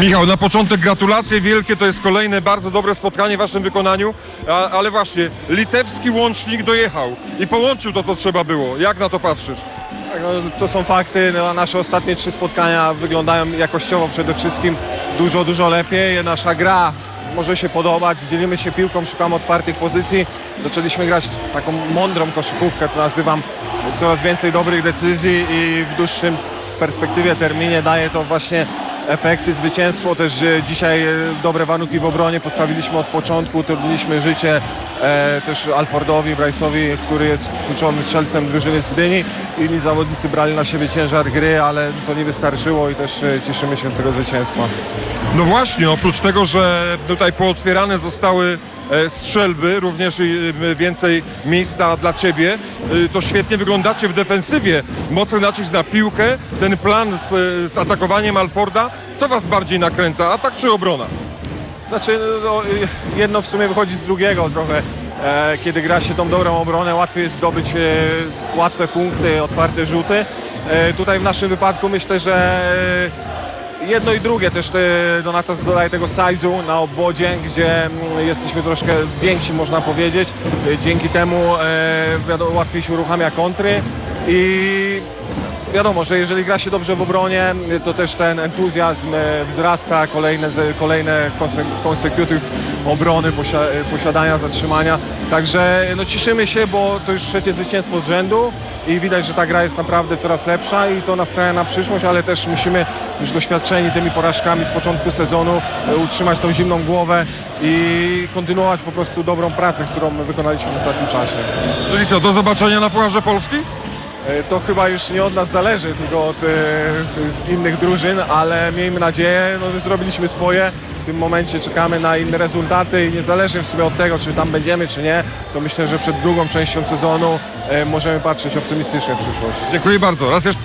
Michał, na początek gratulacje wielkie, to jest kolejne bardzo dobre spotkanie w waszym wykonaniu, a, ale właśnie, litewski łącznik dojechał i połączył to, co trzeba było. Jak na to patrzysz? Tak, no, to są fakty. No, nasze ostatnie trzy spotkania wyglądają jakościowo przede wszystkim dużo, dużo lepiej. Nasza gra może się podobać, dzielimy się piłką, szukamy otwartych pozycji. Zaczęliśmy grać taką mądrą koszykówkę, to nazywam coraz więcej dobrych decyzji i w dłuższym perspektywie, terminie daje to właśnie efekty, zwycięstwo. Też dzisiaj e, dobre warunki w obronie postawiliśmy od początku, utrudniliśmy życie e, też Alfordowi, Bryce'owi, który jest kluczowym strzelcem drużyny z Gdyni. Inni zawodnicy brali na siebie ciężar gry, ale to nie wystarczyło i też e, cieszymy się z tego zwycięstwa. No właśnie, oprócz tego, że tutaj pootwierane zostały strzelby, również e, więcej miejsca dla ciebie, e, to świetnie wyglądacie w defensywie. Mocny nacisk na piłkę, ten plan z, z atakowaniem Alforda. Co was bardziej nakręca, atak czy obrona? Znaczy, no, jedno w sumie wychodzi z drugiego trochę. E, kiedy gra się tą dobrą obronę, łatwiej jest zdobyć e, łatwe punkty, otwarte rzuty. E, tutaj w naszym wypadku myślę, że jedno i drugie też te, Donatas dodaje tego size'u na obwodzie, gdzie mm, jesteśmy troszkę więksi, można powiedzieć. E, dzięki temu e, łatwiej się uruchamia kontry i wiadomo, że jeżeli gra się dobrze w obronie, to też ten entuzjazm e, wzrasta, kolejne, kolejne consecutive obrony, e, posiadania, zatrzymania. Także no, cieszymy się, bo to już trzecie zwycięstwo z rzędu i widać, że ta gra jest naprawdę coraz lepsza i to nastraja na przyszłość, ale też musimy już doświadczeni tymi porażkami z początku sezonu e, utrzymać tą zimną głowę i kontynuować po prostu dobrą pracę, którą wykonaliśmy w ostatnim czasie. Czyli co, do zobaczenia na Pucharze Polski? E, To chyba już nie od nas zależy, tylko od e, innych drużyn, ale miejmy nadzieję, no my zrobiliśmy swoje. W tym momencie czekamy na inne rezultaty i niezależnie w sumie od tego, czy tam będziemy, czy nie, to myślę, że przed drugą częścią sezonu e, możemy patrzeć optymistycznie w przyszłość. Dziękuję bardzo. Raz jeszcze.